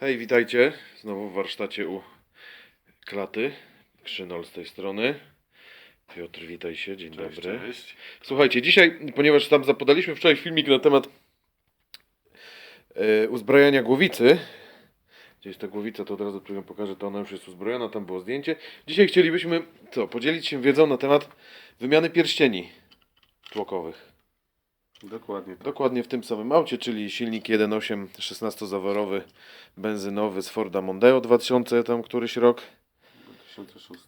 Hej, witajcie. Znowu w warsztacie u Klaty. Krzynol z tej strony. Piotr, witaj się. Dzień Cześć, dobry. cześć. Słuchajcie, dzisiaj, ponieważ tam zapodaliśmy wczoraj filmik na temat e, uzbrajania głowicy. Gdzie jest ta głowica, to od razu ją pokażę, to ona już jest uzbrojona, tam było zdjęcie. Dzisiaj chcielibyśmy, co, podzielić się wiedzą na temat wymiany pierścieni tłokowych. Dokładnie tak. Dokładnie w tym samym aucie, czyli silnik 1.8 16-zaworowy benzynowy z Forda Mondeo 2000 tam któryś rok. 2006.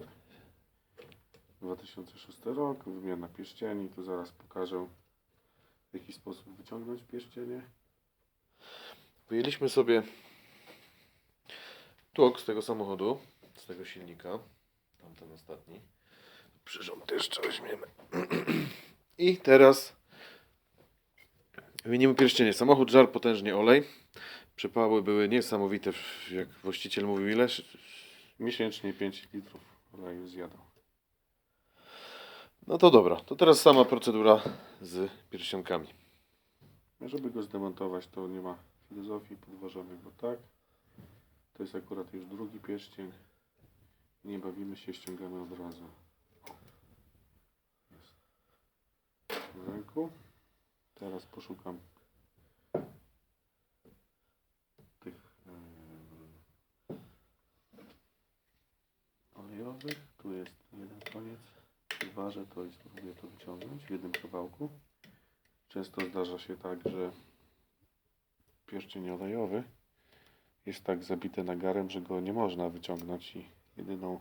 2006 rok, wymiana pierścieni, tu zaraz pokażę w jaki sposób wyciągnąć pierścienie. Wyjęliśmy sobie tłok z tego samochodu, z tego silnika. Tamten ostatni. Przyrząd jeszcze weźmiemy. I teraz wymienimy pierścienie. Samochód żar potężnie olej. Przepały były niesamowite, jak właściciel mówił ile? Miesięcznie 5 litrów oleju zjadał. No to dobra, to teraz sama procedura z pierścionkami. Żeby go zdemontować to nie ma filozofii, podważamy go tak. To jest akurat już drugi pierścień. Nie bawimy się, ściągamy od razu. Jest w ręku. Teraz poszukam tych olejowych. Tu jest jeden koniec. Ważę to i spróbuję to wyciągnąć w jednym kawałku. Często zdarza się tak, że pierścień olejowy jest tak zabity nagarem, że go nie można wyciągnąć i jedyną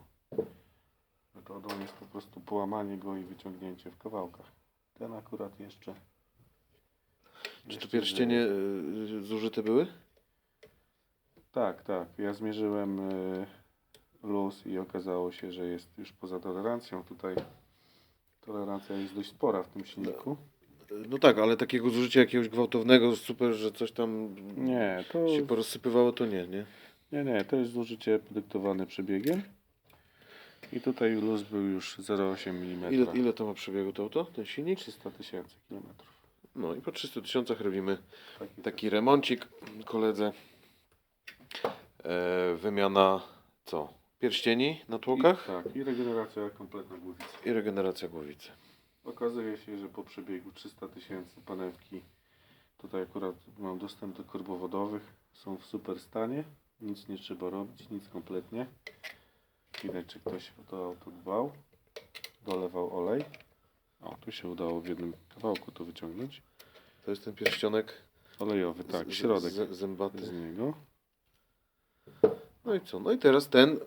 metodą jest po prostu połamanie go i wyciągnięcie w kawałkach. Ten akurat jeszcze... Czy to jeszcze pierścienie y, zużyte były? Tak, tak. Ja zmierzyłem y, luz i okazało się, że jest już poza tolerancją. Tutaj tolerancja jest dość spora w tym silniku. No tak, ale takiego zużycia jakiegoś gwałtownego, super, że coś tam Nie, to... się porozsypywało, to nie, nie? Nie, nie, to jest zużycie podyktowane przebiegiem. I tutaj luz był już 0,8 mm. Ile, ile to ma przebiegu to auto, ten silnik? 300 tysięcy kilometrów. No i po 300 tysiącach robimy Taki, remoncik koledze. E, wymiana, co? Pierścieni na I, tłokach tak, i regeneracja kompletna głowicy. i regeneracja głowicy. Okazuje się, że po przebiegu 300 tysięcy panewki, tutaj akurat mam dostęp do korbowodowych, są w super stanie. Nic nie trzeba robić, nic kompletnie. Widać, czy ktoś o to auto dbał. Dolewał olej. Tu się udało w jednym kawałku to wyciągnąć. To jest ten pierścionek Olejowy, tak, z- środek z, zębaty. z niego. No i co? No i teraz ten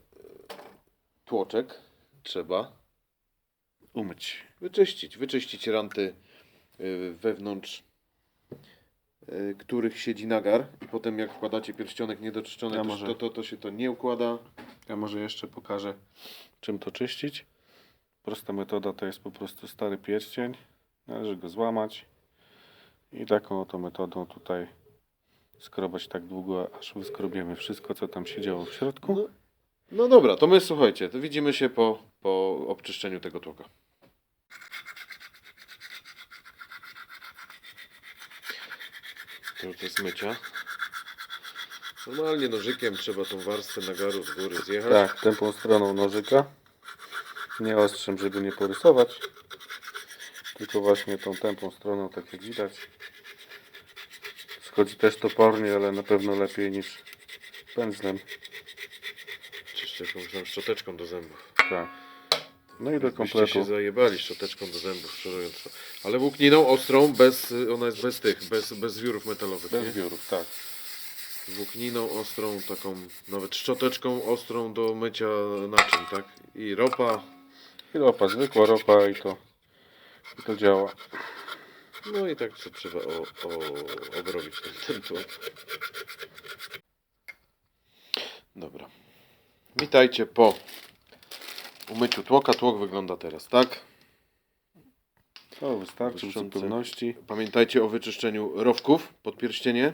tłoczek trzeba Umyć. wyczyścić. Wyczyścić ranty y, wewnątrz, y, których siedzi nagar. I potem jak wkładacie pierścionek niedoczyszczony, Ja to, może- to, to, to się to nie układa. Ja może jeszcze pokażę, czym to czyścić. Prosta metoda to jest po prostu stary pierścień. Należy go złamać i taką oto metodą tutaj skrobać tak długo, aż wyskrobiemy wszystko, co tam siedziało w środku. No, no dobra, to my słuchajcie, to widzimy się po, po obczyszczeniu tego tłoka. Proces mycia. Normalnie nożykiem trzeba tą warstwę nagaru z góry zjechać. Tak, tępą stroną nożyka. Nie ostrzem, żeby nie porysować. Tylko właśnie tą tępą stroną, tak jak widać. Schodzi też topornie, ale na pewno lepiej niż pędzlem. Czyszczę jakąś tam szczoteczką do zębów. Tak. No i do kompletu. się zajebali szczoteczką do zębów, to. Ale włókniną ostrą, bez, ona jest bez tych, bez, bez wiórów metalowych, Bez nie? wiórów, tak. Włókniną ostrą, taką nawet szczoteczką ostrą do mycia naczyń, tak? I ropa, Ropa, zwykła ropa i to, i to działa. no i tak trzeba o, o, obrobić ten, ten. Dobra. Witajcie po umyciu tłoka. Tłok wygląda teraz tak. To wystarczy w zupełności. Pamiętajcie o wyczyszczeniu rowków pod pierścienie,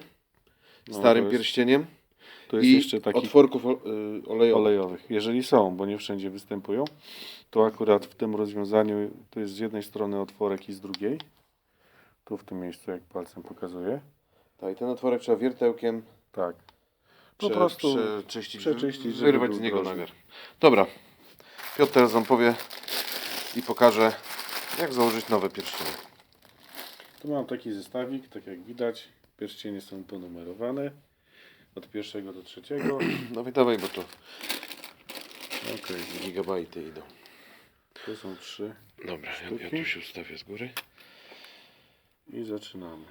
No, starym jest- pierścieniem Tu jest i jeszcze taki otworków y, olejowych. olejowych. Jeżeli są, bo nie wszędzie występują, to akurat w tym rozwiązaniu to jest z jednej strony otworek i z drugiej. Tu w tym miejscu, jak palcem pokazuję. Tak, i ten otworek trzeba wiertełkiem Tak. Po prostu przeczyścić, przeczyścić, był z niego nagar. Dobra, Piotr teraz wam powie i pokaże, jak założyć nowe pierścienie. Tu mam taki zestawik, tak jak widać. Pierścienie są ponumerowane od pierwszego do trzeciego. No i dawaj, bo to Ok, gigabajty idą. tu są trzy Dobra, ja, ja tu się ustawię z góry. i zaczynamy.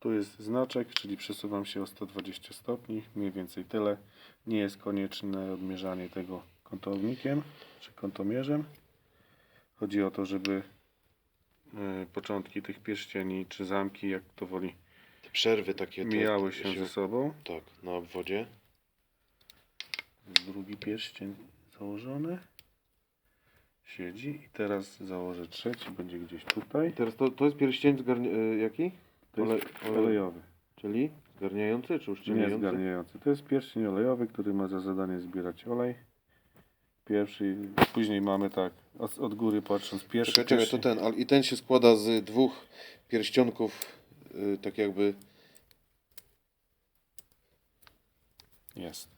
Tu jest znaczek, czyli przesuwam się o 120 stopni, mniej więcej tyle. Nie jest konieczne odmierzanie tego kątownikiem czy kątomierzem. Chodzi o to, żeby początki tych pierścieni czy zamki, jak to woli, Te przerwy takie. to- mijały to się ze sobą. Tak, na obwodzie. Drugi pierścień założony. Siedzi i teraz założę trzeci, będzie gdzieś tutaj. Teraz to, to jest pierścień zgarnia... y, jaki? To Ole- ole- olejowy. Czyli zgarniający czy Nie uszczelniający? zgarniający. To jest pierścień olejowy, który ma za zadanie zbierać olej. Pierwszy, później mamy tak, od, od góry patrząc, pierwszy Czekaj, czekaj, to ten, ale i ten się składa z dwóch pierścionków, y, tak jakby... Jest.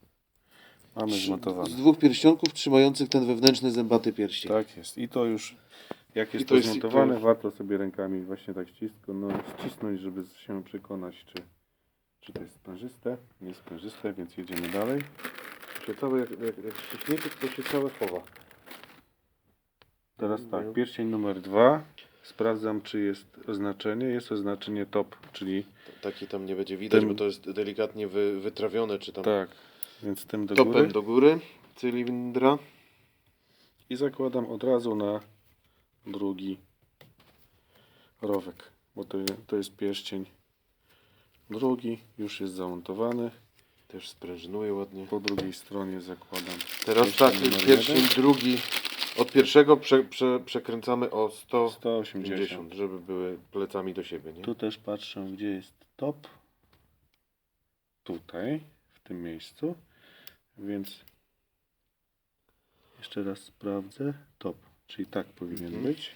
Mamy zmontowane. Z dwóch pierścionków trzymających ten wewnętrzny zębaty pierścień. Tak jest. I to już, jak jest to to, jest- zmontowane, to- warto sobie rękami właśnie tak ścisko, no, ścisnąć, żeby się przekonać, czy, czy to jest sprężyste. Nie jest sprężyste, więc jedziemy dalej. Się całe, jak, jak, jak ściśniecie, to się całe chowa. Teraz tak, pierścień numer dwa. Sprawdzam, czy jest oznaczenie. Jest oznaczenie top, czyli Taki tam nie będzie widać, Tym- bo to jest delikatnie wy, wytrawione, czy tam tak, więc tym do topem góry. do góry cylindra. I zakładam od razu na drugi rowek, bo to, to jest pierścień drugi, już jest zamontowany. Też sprężynuje ładnie. Po drugiej stronie zakładam Teraz tak, jeden. drugi. Od pierwszego prze, prze, przekręcamy o 180, 180. żeby były plecami do siebie, nie? Tu też patrzę, gdzie jest top. Tutaj, w tym miejscu. Więc jeszcze raz sprawdzę. Top, czyli tak powinien Mhm. być.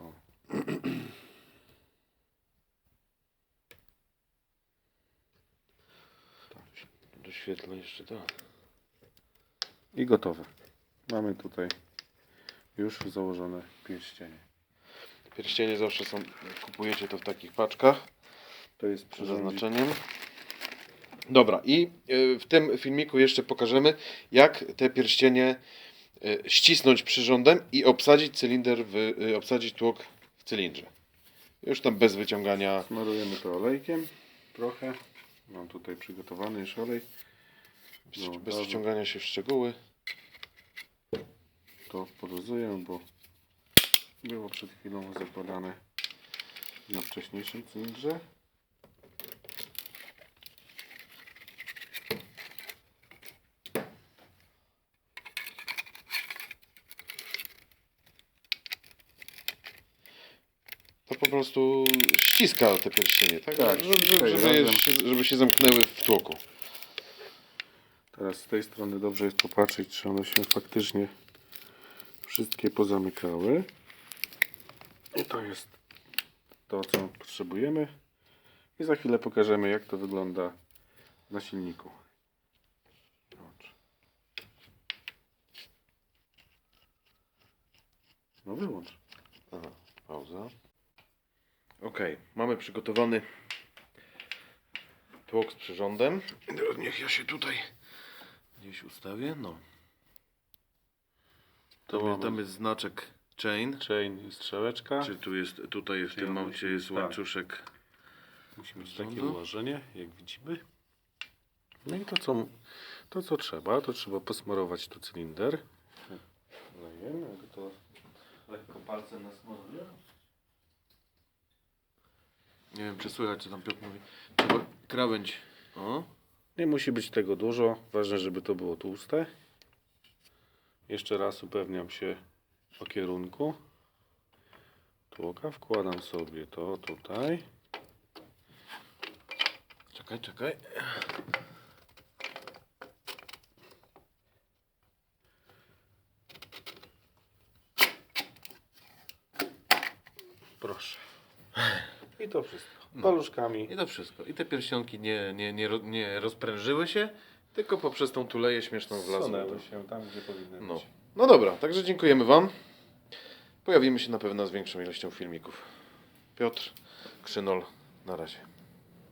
O. Doświetlę jeszcze tak. I gotowe. Mamy tutaj już założone pierścienie. Pierścienie zawsze są, kupujecie to w takich paczkach To jest zaznaczeniem. Dobra, i y, w tym filmiku jeszcze pokażemy, jak te pierścienie y, ścisnąć przyrządem i obsadzić cylinder, w, y, obsadzić tłok w cylindrze. Już tam bez wyciągania. Smarujemy to olejkiem trochę. Mam tutaj przygotowany już olej. Bez, No, bez wciągania się w szczegóły. To poluzuję, bo było przed chwilą zakładane na wcześniejszym cylindrze. To po prostu ściska te pierścienie, tak? Tak, żeby, żeby, się- żeby się zamknęły w tłoku. Teraz z tej strony dobrze jest popatrzeć, czy one się faktycznie wszystkie pozamykały. I to jest to, co potrzebujemy. I za chwilę pokażemy, jak to wygląda na silniku. No wyłącz. Aha, pauza. Ok, mamy przygotowany tłok z przyrządem. Niech ja się tutaj gdzieś ustawię. No. To Tam, jest, mamy- tam jest znaczek chain. Chain i strzałeczka. Czy tu jest, tutaj w Czyli tym momencie jest tak. łańcuszek. Musi mieć takie ułożenie, jak widzimy. No i to co, to co trzeba, to trzeba posmarować tu cylinder. Lejem, jak to lekko palcem nasmaruję. Nie wiem, czy słychać, co tam Piotr mówi. Trzeba krawędź. O. Nie musi być tego dużo, ważne, żeby to było tłuste. Jeszcze raz upewniam się o kierunku. Tłoka wkładam sobie to tutaj. Czekaj, czekaj. Proszę. I to wszystko. No. Paluszkami. I to wszystko. I te pierścionki nie, nie, nie, nie rozprężyły się, tylko poprzez tą tuleję śmieszną wlazły. Wsunęły się tam, gdzie powinny No. być. no dobra, także dziękujemy Wam. Pojawimy się na pewno z większą ilością filmików. Piotr, Krzynol, na razie.